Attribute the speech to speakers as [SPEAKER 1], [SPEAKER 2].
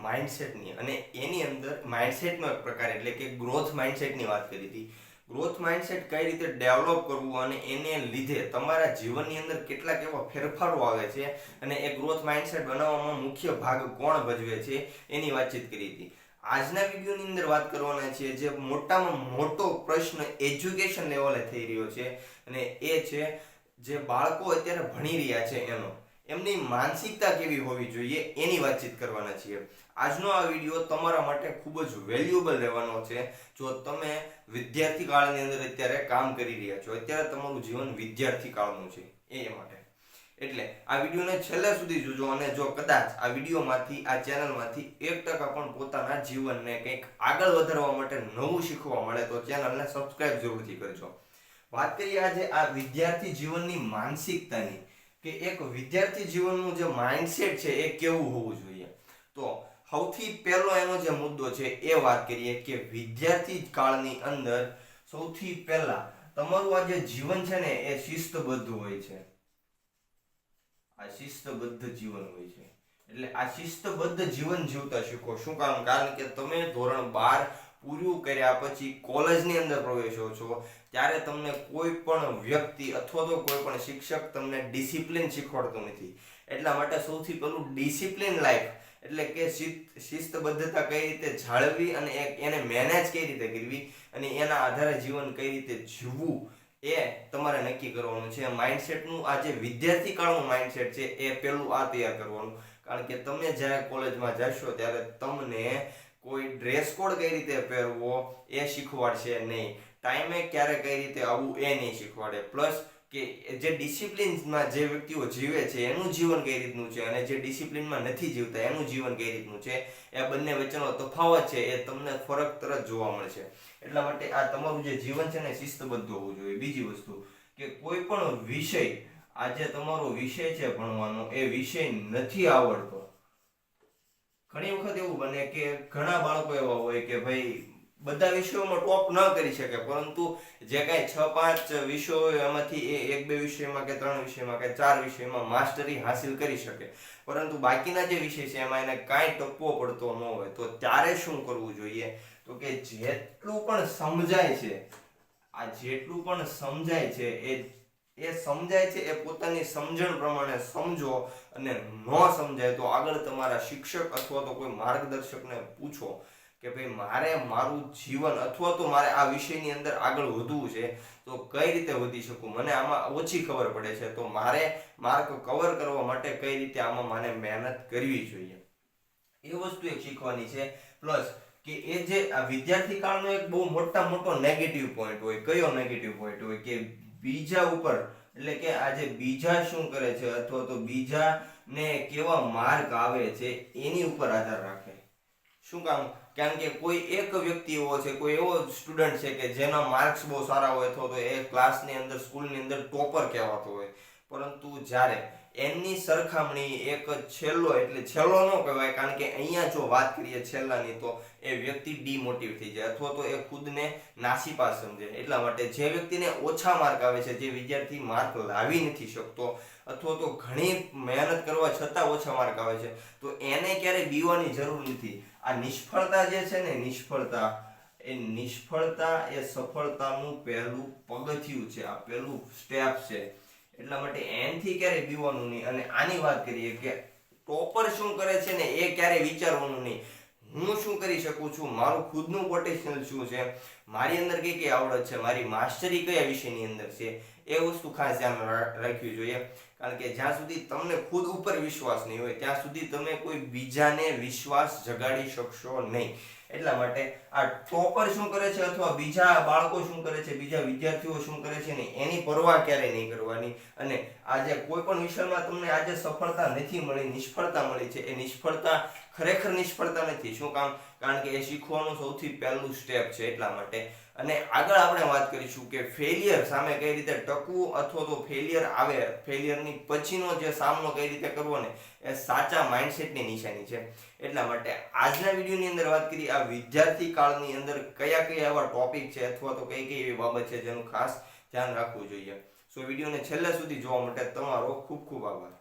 [SPEAKER 1] માઇન્ડસેટની અને એની અંદર માઇન્ડસેટનો એક પ્રકાર એટલે કે ગ્રોથ માઇન્ડસેટની વાત કરી હતી. ગ્રોથ માઇન્ડસેટ કઈ રીતે ડેવલપ કરવું અને એને લીધે તમારા જીવનની અંદર કેટલાક એવા ફેરફારો આવે છે અને એ ગ્રોથ માઇન્ડસેટ બનાવવામાં મુખ્ય ભાગ કોણ ભજવે છે એની વાતચીત કરી હતી. આજના વિડીયોની અંદર વાત કરવાના છીએ જે મોટામાં મોટો પ્રશ્ન એજ્યુકેશન લેવલે થઈ રહ્યો છે અને એ છે જે બાળકો અત્યારે ભણી રહ્યા છે એનો. એમની માનસિકતા કેવી હોવી જોઈએ એની વાતચીત કરવાના છીએ. આજનો આ વીડિયો તમારા માટે ખૂબ જ વેલ્યુએબલ રહેવાનો છે. જો તમે વિદ્યાર્થી કાળની અંદર અત્યારે કામ કરી રહ્યા છો, અત્યારે તમારું જીવન વિદ્યાર્થી કાળનું છે એ માટે. એટલે આ વિડીયોને છેલ્લા સુધી જોજો અને જો કદાચ આ વિડીયોમાંથી, આ ચેનલમાંથી એક ટકા પણ પોતાના જીવનને કંઈક આગળ વધારવા માટે નવું શીખવા મળે તો ચેનલને સબસ્ક્રાઇબ જરૂરથી કરજો. વાત કરીએ આજે આ વિદ્યાર્થી જીવનની માનસિકતાની. કે એક વિદ્યાર્થી જીવનનું જે માઇન્ડસેટ છે એ કેવું હોવું જોઈએ? તો સૌથી પહેલો એનો જે મુદ્દો છે એ વાત કરીએ કે વિદ્યાર્થી કાળની અંદર સૌથી પહેલા તમારું આ જે જીવન છે ને એ શિસ્તબદ્ધ હોય છે. આ શિસ્તબદ્ધ જીવન હોય છે. એટલે આ શિસ્તબદ્ધ જીવન જીવતા શીખો. શું કારણ કારણ કે તમે ધોરણ બાર પૂરું કર્યા પછી કોલેજની અંદર પ્રવેશો છો, ત્યારે તમને કોઈ પણ વ્યક્તિ અથવા તો કોઈ પણ શિક્ષક તમને ડિસિપ્લિન શીખવાડતું નથી. એટલા માટે સૌથી પહેલું ડિસિપ્લિન લાઈફ, એટલે કે શિસ્ત, શિસ્તબદ્ધતા કઈ રીતે જાળવવી અને એને મેનેજ કઈ રીતે કરવી અને એના આધારે જીવન કઈ રીતે જીવવું એ તમારે નક્કી કરવાનું છે. માઇન્ડસેટનું આ જે વિદ્યાર્થી કાળનું માઇન્ડસેટ છે એ પેલું આ તૈયાર કરવાનું. કારણ કે તમે જ્યારે કોલેજમાં જશો ત્યારે તમને કોઈ ડ્રેસ કોડ કઈ રીતે પહેરવો એ શીખવાડશે નહીં. ટાઈમે ક્યારે કઈ રીતે આવવું એ નહીં શીખવાડે. પ્લસ કે જે ડિસિપ્લિનમાં જે વ્યક્તિઓ જીવે છે, એનું જીવન કઈ રીતનું છે અને જે ડિસિપ્લિનમાં નથી જીવતા, એનું જીવન કઈ રીતનું છે, એ બંને વચ્ચેનો તફાવત છે એ તમને ફરક તરત જોવા મળશે. એટલા માટે આ તમારું જે જીવન છે ને શિસ્તબદ્ધ હોવું જોઈએ. બીજી વસ્તુ કે કોઈ પણ વિષય, આજે તમારો વિષય છે ભણવાનો, એ વિષય નથી આવડતો. ઘણી વખત એવું બને કે ઘણા બાળકો એવા હોય કે ભાઈ બધા વિષયોમાં ટોપ ન કરી શકે, પરંતુ જે કાંઈ છ, પાંચ વિષયો હોય એમાંથી એ એક, બે વિષયમાં કે ત્રણ વિષયમાં કે ચાર વિષયમાં માસ્ટરી હાસિલ કરી શકે. પરંતુ બાકીના જે વિષય છે, એમાં એને કાંઈ ટપવો પડતો ન હોય. તો ત્યારે શું કરવું જોઈએ? તો કે જેટલું પણ સમજાય છે, આ જેટલું પણ સમજાય છે, એ એ સમજાય છે, એ પોતાની સમજણ પ્રમાણે સમજો અને ન સમજાય તો આગળ તમારા શિક્ષક અથવા તો કોઈ માર્ગદર્શકને પૂછો કે ભાઈ, મારે મારું જીવન અથવા તો મારે આ વિષયની અંદર આગળ વધવું છે, તો કઈ રીતે વધી શકું? મને આમાં ઓછી ખબર પડે છે, તો મારે માર્ક કવર કરવા માટે કઈ રીતે આમાં મને મહેનત કરવી જોઈએ? એ વસ્તુ એક શીખવાની છે, પ્લસ કે એ જે આ વિદ્યાર્થી કાળનો એક બહુ મોટા મોટો નેગેટિવ પોઈન્ટ હોય, કયો નેગેટિવ પોઈન્ટ હોય કે બીજા ઉપર, એટલે કે આજે બીજા શું કરે છે અથવા તો બીજા ને કેવા માર્ક આવે છે એની ઉપર આધાર રાખે. શું કામ? કારણ કે કોઈ એક વ્યક્તિ એવો છે, કોઈ એવો સ્ટુડન્ટ છે કે જેના માર્ક્સ બહુ સારા હોય અથવા તો એ ક્લાસની અંદર સ્કૂલની અંદર ટોપર કહેવાતો હોય. પરંતુ જ્યારે એમની સરખામણી એક છેલ્લો એટલે છેલ્લો ન કહેવાય, કારણ કે અહીંયા જો વાત કરીએ છેલ્લાની, તો એ વ્યક્તિ ડીમોટિવ થઈ જાય અથવા તો એ ખુદને નાસીપાસ સમજે. એટલા માટે જે વ્યક્તિને ઓછા માર્ક આવે છે, જે વિદ્યાર્થી માર્ક લાવી નથી શકતો, અથવા તો ઘણી મહેનત કરવા છતાં ઓછા માર્ક આવે છે, તો એને ક્યારેય બીવાની જરૂર નથી. આ નિષ્ફળતા જે છે ને, નિષ્ફળતા, એ નિષ્ફળતા એ સફળતાનું પહેલું પગથિયું છે, આ પહેલું સ્ટેપ છે. એટલા માટે એનથી ક્યારે પીવાનું નહીં? અને આની વાત કરીએ કે ટોપર શું કરે છે ને એ ક્યારે વિચારવાનું નહીં? હું શું કરી શકું છું? મારું ખુદનું પોટેન્શિયલ શું છે? મારી અંદર કઈ કઈ આવડત છે? મારી માસ્ટરી કયા વિષયની અંદર છે? એ વસ્તુ ખાસ ધ્યાન રાખવી જોઈએ. કારણ કે જ્યાં સુધી તમને ખુદ ઉપર વિશ્વાસ નહીં હોય, ત્યાં સુધી તમે કોઈ બીજાને વિશ્વાસ જગાડી શકશો નહીં. એટલા માટે આ ટોપર શું કરે છે અથવા બીજા બાળકો શું કરે છે, બીજા વિદ્યાર્થીઓ શું કરે છે એની પરવા ક્યારેય નહીં કરવાની? અને આજે કોઈ પણ વિષયમાં તમને આજે સફળતા નથી મળી, નિષ્ફળતા મળી છે. એ નિષ્ફળતા ખરેખર નિષ્ફળતા નથી. શું કામ? કારણ કે એ શીખવાનું સૌથી પહેલું સ્ટેપ છે એટલા માટે. અને આગળ આપણે વાત કરીશું કે ફેલિયર સામે કઈ રીતે ટકવું અથવા તો ફેલિયર આવે. ફેલિયરની પછીનો જે સામનો કઈ રીતે કરવો ને એ સાચા માઇન્ડસેટની નિશાની છે. એટલા માટે આજના વિડીયોની અંદર વાત કરીએ, આ વિદ્યાર્થી કાળની અંદર કયા કયા એવા ટોપિક છે અથવા તો કઈ કઈ એવી બાબત છે જેનું ખાસ ધ્યાન રાખવું જોઈએ. સો વિડીયોને છેલ્લા સુધી જોવા માટે તમારો ખૂબ ખૂબ આભાર.